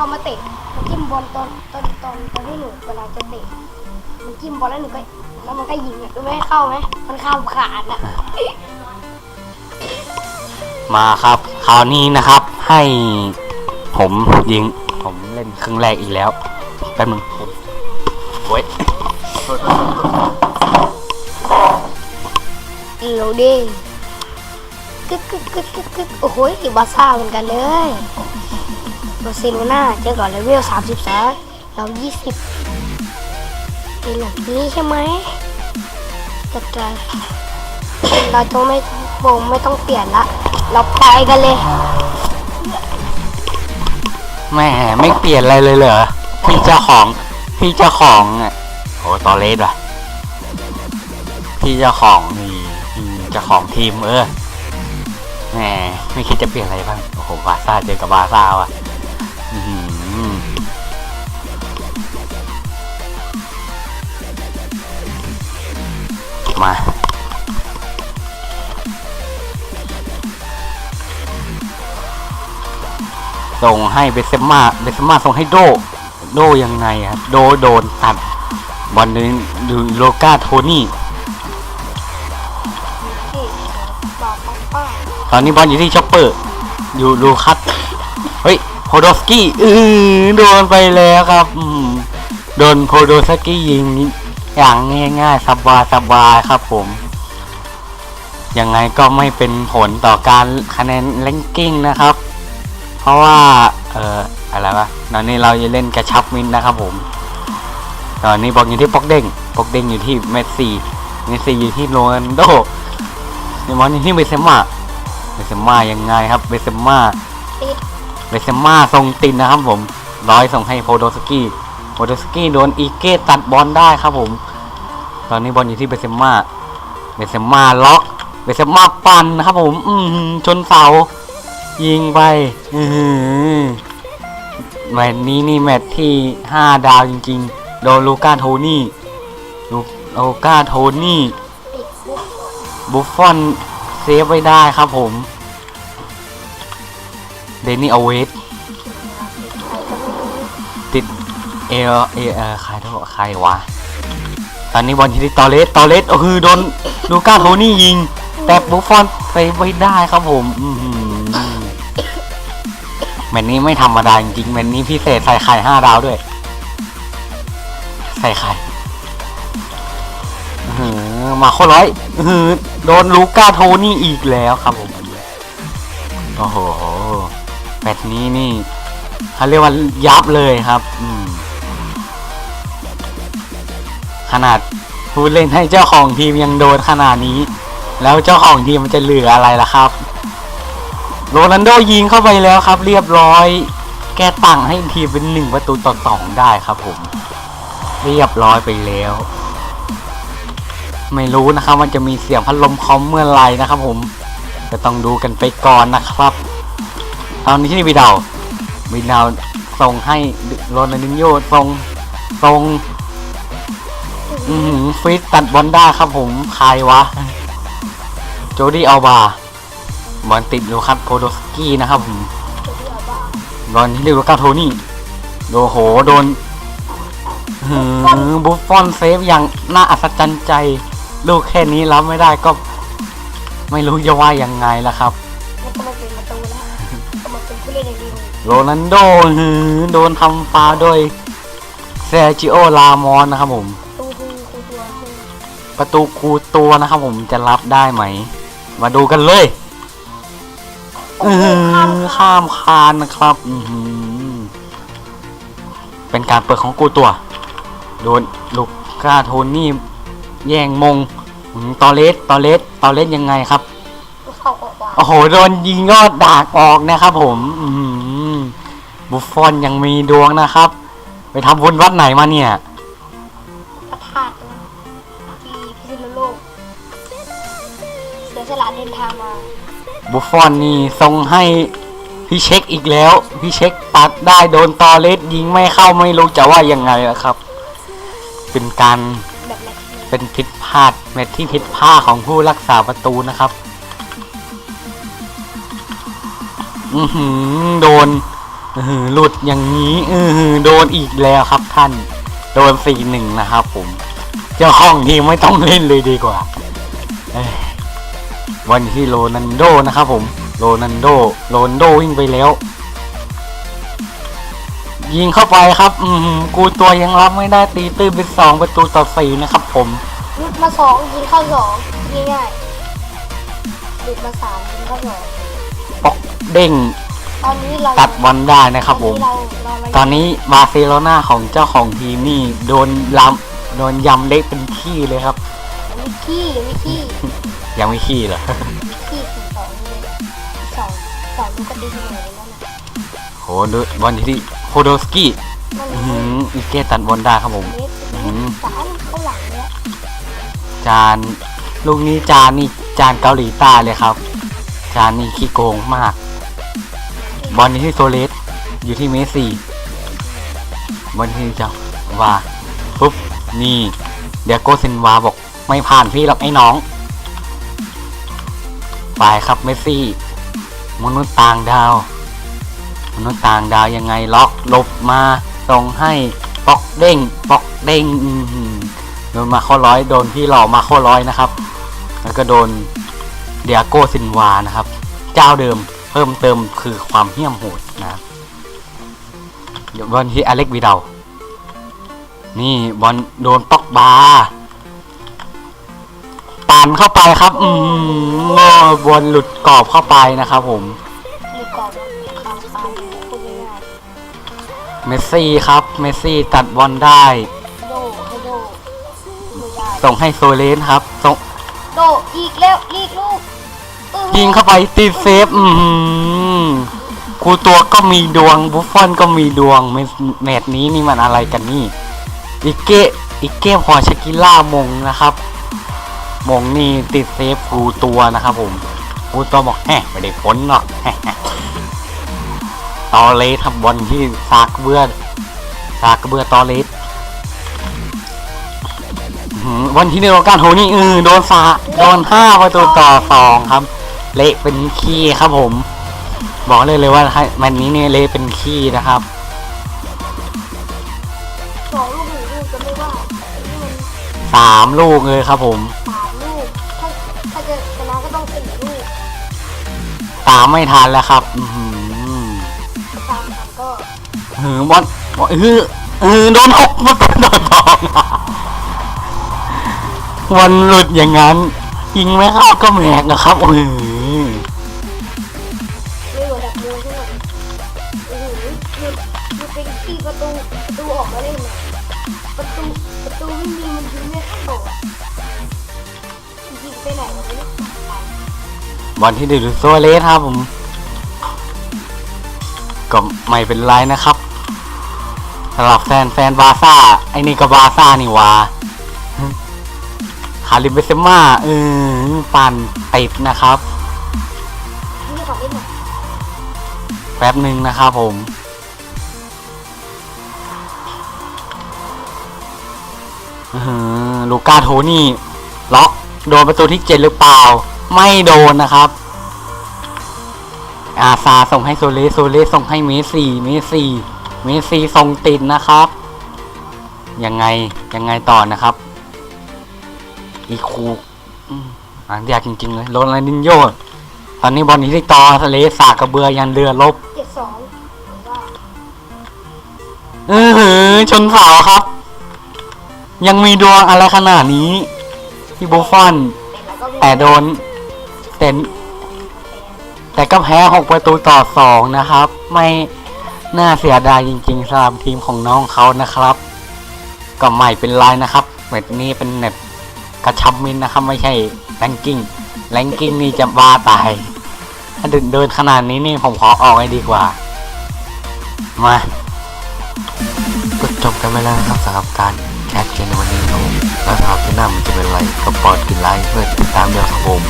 เข้ามาเตะมันจิ้มบอลตอนตอนตอนตอนที่หนูเวลาจะเตะมันจิ้มบอลแล้วหนูก็แล้วมันก็ยิงอะรู้ไหมเข้าไหมมันข้ามขาดอะมาครับคราวนี้นะครับ ให้ผมยิงผมเล่นครึ่งแรกอีกแล้วแป๊บนึงผมโอ้ยโหลดิกึกกึกกึกกึกกึกโอ้โหบาซ่าเหมือนกันเลย บาร์เซโลนาเจอก่อนเลเวลสามสิบสองเรายี่สิบเป็นแบบนี้ใช่ไหมจะจะเราต้องไม่โบงไม่ต้องเปลี่ยนละ เราไปกันเลยแม่ไม่เปลี่ยนอะไรเลยเหรอพี่เจ้าของพี่เจ้าของอะโหตอเลสว่ะพี่เจ้าของนี่เจ้าของทีมเออแหมไม่คิดจะเปลี่ยนอะไรบ้างโอ้โหบาซ่าเจอกับบาซ่าว่ะ มา ส่งให้เบเซม่าเบเซม่าส่งให้โด โดยังไงครับโดโดนตัด บอลนี้ดูโลกาโทนี่ ตอนนี้บอลอยู่ที่ช็อปเปอร์ อยู่ลูคัส เฮ้ย โพโดสกี้อือโดนไปแล้วครับโดนโพโดสกี้ยิงอย่างง่ายๆสบายสบายครับผม ยังไงก็ไม่เป็นผลต่อการคะแนนแรงกิ้งนะครับ เพราะว่า เอ่อ อะไรวะ ตอนนี้เราจะเล่นกระชับมินนะครับผม ตอนนี้บอลอยู่ที่ปอกเด้งปอกเด้งอยู่ที่เมสซี่ เมสซี่อยู่ที่โรนัลโดเนมอนอยู่ที่เบเซม่า เบเซม่ายังไงครับ เบเซม่า เบเซม่าทรงตินนะครับผมร้อยส่งให้โพโดสกี้โพโดสกี้โดนอีเก้ตัดบอลได้ครับผม ตอนนี้บอลอยู่ที่เบเซม่าเบเซม่าล็อกเบเซม่าปั่นนะครับผม อืชนเสา ยิงไปอืแมตช์นี้นี่แมตช์ที่ 5 ดาวจริง ๆ โดนลูก้าโทนี่ลูก้าโทนี่บุฟฟอนเซฟไว้ได้ครับผม ดนนี่เอาเวสติดเอลเอเอใครเท่าใครวะ ตอนนี้บอลที่ตอเลสตอเลสก็คือโดนลูก้าโทนี่ยิง แต่บุฟฟอนเซฟไว้ได้ครับผมอือหือแมตช์นี้ไม่ธรรมดาจริงแมตช์นี้พิเศษใส่ไข่ห้าดาวด้วย ใส่ไข่อื้ออมาโคตรร้อยอื้ออโดนลูก้าโทนี่อีกแล้วครับผม โอ้โห แมตช์นี้นี่เขาเรียกว่ายับเลยครับขนาดผู้เล่นให้เจ้าของทีมยังโดนขนาดนี้ แล้วเจ้าของทีมมันจะเหลืออะไรล่ะครับ โรนัลโดยิงเข้าไปแล้วครับ เรียบร้อย แก้ต่างให้ทีมเป็นหนึ่งประตูต่อสองได้ครับผม เรียบร้อยไปแล้ว ไม่รู้นะครับว่าจะมีเสียงพัดลมคอมเมื่อไรนะครับผม จะต้องดูกันไปก่อนนะครับ ตอนนี้ที่วิดาววิดาวส่งให้โรนัลดินโยส่งส่งอือหือฟิตตัดบอลได้ครับผมใครวะ โจดี้อัลบาบอลติดลูคัสโพโดสกี้นะครับผมตัวที่เอาบ้าบอลที่ลูกาโทนี่โดโหโดนบุฟฟอนเซฟอย่างน่าอัศจรรย์ใจ ลูกแค่นี้รับไม่ได้ก็ ไม่รู้จะว่ายังไงล่ะครับ เป็นผู้เล่นในลีกโรนันโดหือโดนทำฟาวล์โดยเซอร์จิโอลามอนนะครับผมตูฮูคูตัวฮูประตูคูตัวนะครับผมจะรับได้ไหม มาดูกันเลยอือหือข้ามคานนะครับอือหือเป็นการเปิดของกูตัว โดนลูกก้าโทนี่ แย่งมงอืมตอเลสตอเลสตอเลสยังไงครับเข้าออกว่า โอ้โหโดนยิงยอดดากออกนะครับผมอืมบุฟฟอนยังมีดวงนะครับ ไปทำบุญวัดไหนมาเนี่ยพระธาตุที่พิษณุโลกเสียสละเดินทางมา บุฟฟอนนี่ทรงให้พี่เช็คอีกแล้ว พี่เช็คตัดได้โดนตอเลสยิงไม่เข้าไม่รู้จะว่ายังไงล่ะครับ เป็นการแบบแมตช์นี้เป็นผิดพลาดแมตช์ที่ผิดพลาดของผู้รักษาประตูนะครับ อือหือโดนเออหลุดอย่างนี้เออโดนอีกแล้วครับท่าน โดนสี่หนึ่งนะครับผม เจ้าห้องทีไม่ต้องเล่นเลยดีกว่าวันที่โรนันโดนะครับผม โรนันโด โรนโดวิ่งไปแล้ว ยิงเข้าไปครับ อืมกูตัวยังรับไม่ได้ตีตื้นเป็นสองประตูต่อสี่นะครับผมหลุดมาสองยิงเข้าสองง่ายๆหลุดมาสามยิงเข้าสองปอก เด้งตอนนี้เราตัดบอลได้นะครับผมเราเราเราตอนนี้บาร์เซโลนาของเจ้าของทีมนี่โดนลำโดนยำเละเป็นขี้เลยครับมีขี้มีขี้ยังไม่ขี้เหรอมีขี้สี่สองเลยสองสองลูกกระดิ่งเลยนั่นน่ะโหดูบอลที่โคโดสกี้มันอื้อหืออีเกตัดบอลได้ครับผมเมตรอื้อหือสามเข้าหลังเนี่ยจานลูกนี้จานนี่จานเกาหลีใต้เลยครับ จานนี่ขี้โกงมาก บอลนี้ที่โซเลสอยู่ที่เมสซี่บอลที่จะว่าปุ๊บนี่เดี๋ยวโกเซนวาบอกไม่ผ่านพี่หรอกไอ้น้อง ไปครับเมสซี่ มนุษย์ต่างดาว มนุษย์ต่างดาวยังไงล็อกหลบมาส่งให้ปอกเด้งปอกเด้งโดนมาข้อร้อยโดนพี่หล่อมาข้อร้อยนะครับ แล้วก็โดนเดียโกซินวานะครับ เจ้าเดิม พิ่มเติมคือความเหี้ยมโหดนะบเบอลที่อเล็กวิดา นี่บอลโดนปอกบาปั่นเข้าไปครับ อืมบอลหลุดกรอบเข้าไปนะครับผม เมสซี่ครับ เมสซี่ตัดบอลได้ ส่งให้โซเลนครับ ส่ง โดอีกแล้วอีกลูก ยิงเข้าไปติดเซฟอือหือครูตัวก็มีดวงบุฟฟอนก็มีดวงแมตช์นี้นี่มันอะไรกันนี่อิเกะอิเกะพอชกิล่ามงนะครับ มงนี่ติดเซฟครูตัวนะครับผมครูตัวบอกแฮะไม่ได้ผลหรอกตอเลสทำบอลที่ซากเบือซากเบือตอเลสวันที่หนึ่งของการโหนี่เออโดนสาโดนห้าประตูต่อสองครับ เละเป็นขี้ครับผม บอกเลยเลยว่าให้มันนี้เนี่ยเละเป็นขี้นะครับสองลูกหนึ่งลูกจะไม่ว่านี่มันสามลูกเลยครับผมสามลูกถ้าถ้าจะชนะก็ต้องสี่ลูกตามไม่ทันแล้วครับ อือหือสามสามก็เออบอลบอลเออเออโดนหกประตูต่อสองวันหลุดอย่างนั้นยิงไม่เข้าก็แหมกนะครับเออ ตูประตูออกมาได้ไหมประตูประตูไม่มีมันยิงไม่เข้าอะยิงไปไหนวะเนี่ยบอลที่ดือดโซเลสครับผม ก็ไม่เป็นไรนะครับสำหรับแฟนแฟนบาซ่าไอ้นี่ก็บาซ่านี่วาคาริเบเซม่าเออปั่นติดนะครับ แป๊บหนึ่งนะครับผม ลูก้าโทนี่ล็อกโดนประตูที่เจ็ดหรือเปล่า ไม่โดนนะครับ อาซาส่งให้โซเลสโซเลสส่งให้เมสซี่เมสซี่เมสซี่ส่งติดนะครับ ยังไงยังไงต่อนะครับ อีคูอืมอ่านยากจริง ๆ เลยโรนัลดินโญ่ตอนนี้บอลนี้ที่ต่อทะเลสากกระเบือยันเรือลบเจ็ดสองผมว่าเออหือชนเสาครับ ยังมีดวงอะไรขนาดนี้ ที่บุฟฟอน แต่โดนแต่แต่ก็แพ้หกประตูต่อสองนะครับ ไม่น่าเสียดายจริงๆสำหรับทีมของน้องเขานะครับ ก็ไม่เป็นไรนะครับเมตช์นี้เป็นเน็ตกระชับมินนะครับ ไม่ใช่แรงกิ้งแรงกิ้งนี่จะบ้าตาย ถ้าเดินเดินขนาดนี้นี่ผมขอออกให้ดีกว่า มาก็จบกันไปแล้วนะครับสำหรับการ แคสเกมในวันนี้ครับผมแล้วสำหรับที่หน้ามันจะเป็นอะไรก็ปลอดกินไลค์เพื่อติดตามเดี๋ยวครับผม